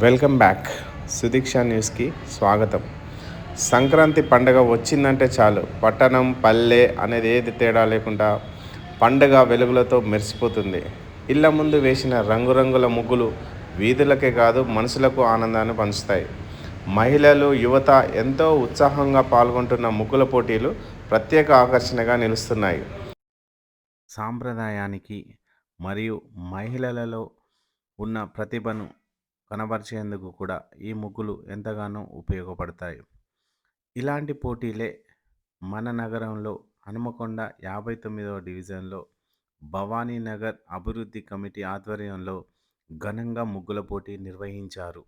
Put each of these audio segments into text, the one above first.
Welcome back. Sudiksha న్యూస్కి స్వాగతం. సంక్రాంతి పండగ వచ్చిందంటే చాలు. పట్టణం పల్లె అనేది ఏది తేడా లేకుండా పండగ వెలుగులతో మెరిసిపోతుంది. ఇళ్ళ ముందు వేసిన రంగురంగుల ముగ్గులు వీధులకే కాదు మనసులకు ఆనందాన్ని పంచుతాయి. మహిళలు యువత ఎంతో ఉత్సాహంగా పాల్గొంటున్న ముగ్గుల పోటీలు ప్రత్యేక ఆకర్షణగా నిలుస్తున్నాయి. సాంప్రదాయానికి మరియు మహిళలలో ఉన్న ప్రతిభను కనబరిచేందుకు కూడా ఈ ముగ్గులు ఎంతగానో ఉపయోగపడతాయి. ఇలాంటి పోటీలే మన నగరంలో హనుమకొండ యాభై తొమ్మిదవ డివిజన్లో భవానీ నగర్ అభివృద్ధి కమిటీ ఆధ్వర్యంలో ఘనంగా ముగ్గుల పోటీ నిర్వహించారు.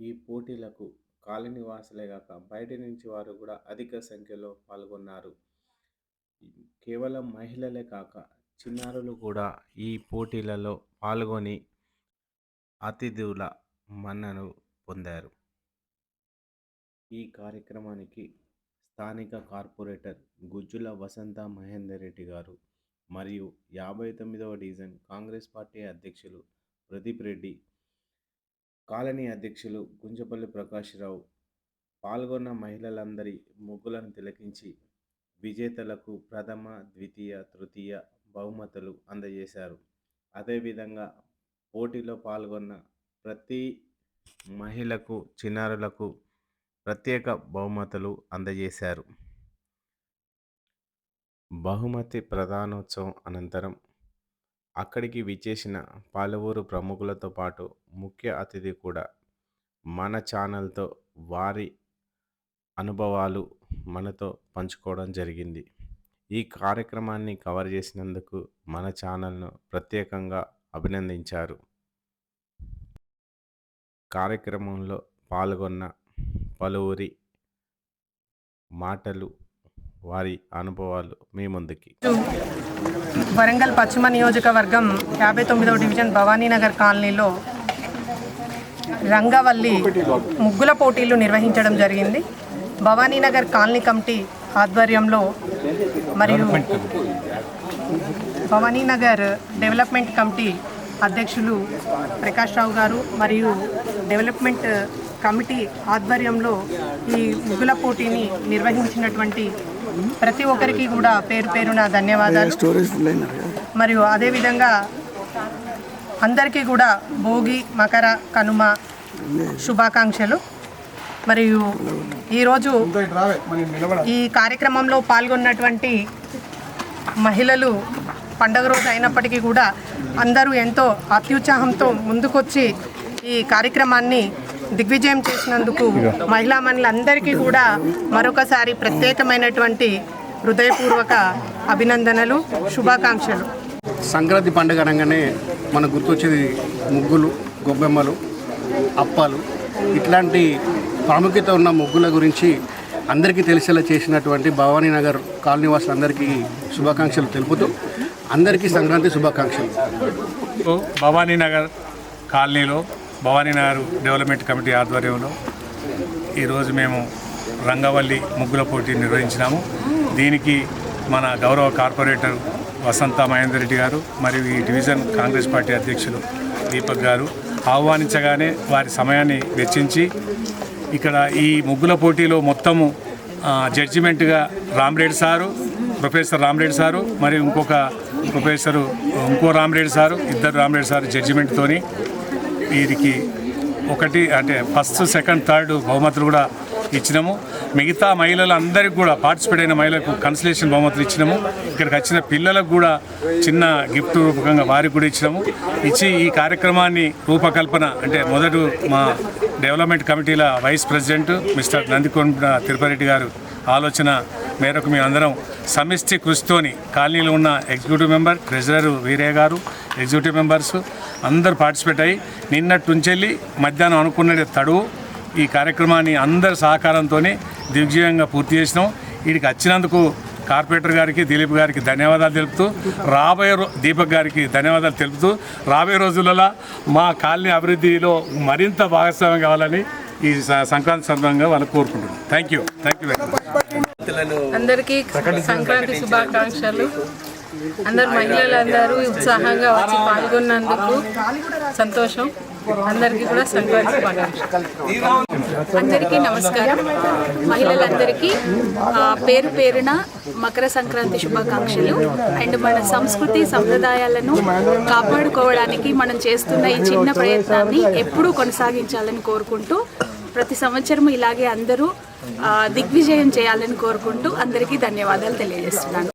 ఈ పోటీలకు కాలనీవాసులే కాక బయట నుంచి వారు కూడా అధిక సంఖ్యలో పాల్గొన్నారు. కేవలం మహిళలే కాక చిన్నారులు కూడా ఈ పోటీలలో పాల్గొని అతిథుల మన్నను పొందారు. ఈ కార్యక్రమానికి స్థానిక కార్పొరేటర్ గుజ్జుల వసంత మహేందర్ రెడ్డి గారు మరియు యాభై తొమ్మిదవ డివిజన్ కాంగ్రెస్ పార్టీ అధ్యక్షులు ప్రదీప్ రెడ్డి కాలనీ అధ్యక్షులు గుంజపల్లి ప్రకాశ్రావు పాల్గొన్న మహిళలందరి ముగ్గులను తిలకించి విజేతలకు ప్రథమ ద్వితీయ తృతీయ బహుమతులు అందజేశారు. అదేవిధంగా పోటీలో పాల్గొన్న ప్రతి మహిళకు చిన్నారులకు ప్రత్యేక బహుమతులు అందజేశారు. బహుమతి ప్రధానోత్సవం అనంతరం అక్కడికి విచ్చేసిన పలువురు ప్రముఖులతో పాటు ముఖ్య అతిథి కూడా మన ఛానల్తో వారి అనుభవాలు మనతో పంచుకోవడం జరిగింది. ఈ కార్యక్రమాన్ని కవర్ చేసినందుకు మన ఛానల్ను ప్రత్యేకంగా అభినందించారు. కార్యక్రమంలో పాల్గొన్న పలువురి మాటలు వారి అనుభవాలు మీ ముందుకి. వరంగల్ పశ్చిమ నియోజకవర్గం యాభై తొమ్మిదవ డివిజన్ భవానీనగర్ కాలనీలో రంగవల్లి ముగ్గుల పోటీలు నిర్వహించడం జరిగింది. భవానీనగర్ కాలనీ కమిటీ ఆధ్వర్యంలో మరియు భవానీనగర్ డెవలప్మెంట్ కమిటీ అధ్యక్షులు ప్రకాష్ రావు గారు మరియు డెవలప్మెంట్ కమిటీ ఆధ్వర్యంలో ఈ ముగ్గుల పోటీని నిర్వహించినటువంటి ప్రతి ఒక్కరికి కూడా పేరు పేరున ధన్యవాదాలు. మరియు అదేవిధంగా అందరికీ కూడా భోగి మకర కనుమ శుభాకాంక్షలు. మరియు ఈరోజు ఈ కార్యక్రమంలో పాల్గొన్నటువంటి మహిళలు పండగ రోజు అయినప్పటికీ కూడా అందరూ ఎంతో అత్యుత్సాహంతో ముందుకొచ్చి ఈ కార్యక్రమాన్ని దిగ్విజయం చేసినందుకు మహిళా మనులందరికీ కూడా మరొకసారి ప్రత్యేకమైనటువంటి హృదయపూర్వక అభినందనలు శుభాకాంక్షలు. సంక్రాంతి పండుగ అనగానే మనకు గుర్తొచ్చేది ముగ్గులు గొబ్బెమ్మలు అప్పాలు. ఇట్లాంటి ప్రాముఖ్యత ఉన్న ముగ్గుల గురించి అందరికీ తెలిసేలా చేసినటువంటి భవానీ నగర్ కాలనీ వాసులందరికీ శుభాకాంక్షలు తెలుపుతూ అందరికీ సంక్రాంతి శుభాకాంక్షలు. భవానీ నగర్ కాలనీలో భవానీనగర్ డెవలప్మెంట్ కమిటీ ఆధ్వర్యంలో ఈరోజు మేము రంగవల్లి ముగ్గుల పోటీ నిర్వహించినాము. దీనికి మన గౌరవ కార్పొరేటర్ వసంత మహేందర్ రెడ్డి గారు మరియు ఈ డివిజన్ కాంగ్రెస్ పార్టీ అధ్యక్షులు దీపక్ గారు ఆహ్వానించగానే వారి సమయాన్ని వెచ్చించి ఇక్కడ ఈ ముగ్గుల పోటీలో మొత్తము జడ్జిమెంట్గా Ramareddy sir professor Ramareddy sir మరియు ఇంకొక ప్రొఫెసరు ఇంకో రామరెడ్డి సారు ఇద్దరు రామరెడ్డి సారు జడ్జిమెంట్తోని వీరికి ఒకటి అంటే ఫస్ట్ సెకండ్ థర్డ్ బహుమతులు కూడా ఇచ్చినాము. మిగతా మహిళలందరికీ అందరికి కూడా పార్టిసిపేట్ అయిన మహిళలకు కన్సలేషన్ బహుమతులు ఇచ్చినాము. ఇక్కడికి వచ్చిన పిల్లలకు కూడా చిన్న గిఫ్ట్ రూపకంగా వారికి కూడా ఇచ్చినాము. ఇచ్చి ఈ కార్యక్రమాన్ని రూపకల్పన అంటే మొదట మా డెవలప్మెంట్ కమిటీల vice president mister Nandikonda Tirupathireddy గారు ఆలోచన మేరకు మేము అందరం సమిష్టి కృషితోని కాలనీలో ఉన్న ఎగ్జిక్యూటివ్ మెంబర్ ట్రెజరర్ వీరయ్య గారు ఎగ్జిక్యూటివ్ మెంబర్స్ అందరు పార్టిసిపేట్ అయ్యి నిన్నట్టుంచెల్లి మధ్యాహ్నం అనుకున్నది తడువు. ఈ కార్యక్రమాన్ని అందరి సహకారంతో దిగ్విజయంగా పూర్తి చేసినాం. వీడికి వచ్చినందుకు కార్పొరేటర్ గారికి దిలీప్ గారికి ధన్యవాదాలు తెలుపుతూ రాబోయే రో దీపక్ గారికి ధన్యవాదాలు తెలుపుతూ రాబోయే రోజులలో మా కాలనీ అభివృద్ధిలో మరింత భాగస్వామ్యం కావాలని ఈ సంక్రాంతి సందర్భంగా వాళ్ళు కోరుకుంటున్నాం. Thank you thank you very much అందరికీ సంక్రాంతి శుభాకాంక్షలు. అందరు మహిళలందరూ ఉత్సాహంగా వచ్చి పాల్గొన్నందుకు సంతోషం. అందరికీ కూడా సంక్రాంతి శుభాకాంక్షలు. అందరికీ నమస్కారం. మహిళలందరికీ పేరు పేరున మకర సంక్రాంతి శుభాకాంక్షలు. అండ్ మన సంస్కృతి సంప్రదాయాలను కాపాడుకోవడానికి మనం చేస్తున్న ఈ చిన్న ప్రయత్నాన్ని ఎప్పుడూ కొనసాగించాలని కోరుకుంటూ ప్రతి సంవత్సరం ఇలాగే అందరూ దిగ్విజయం చేయాలని కోరుకుంటూ అందరికీ ధన్యవాదాలు తెలియజేస్తున్నాను.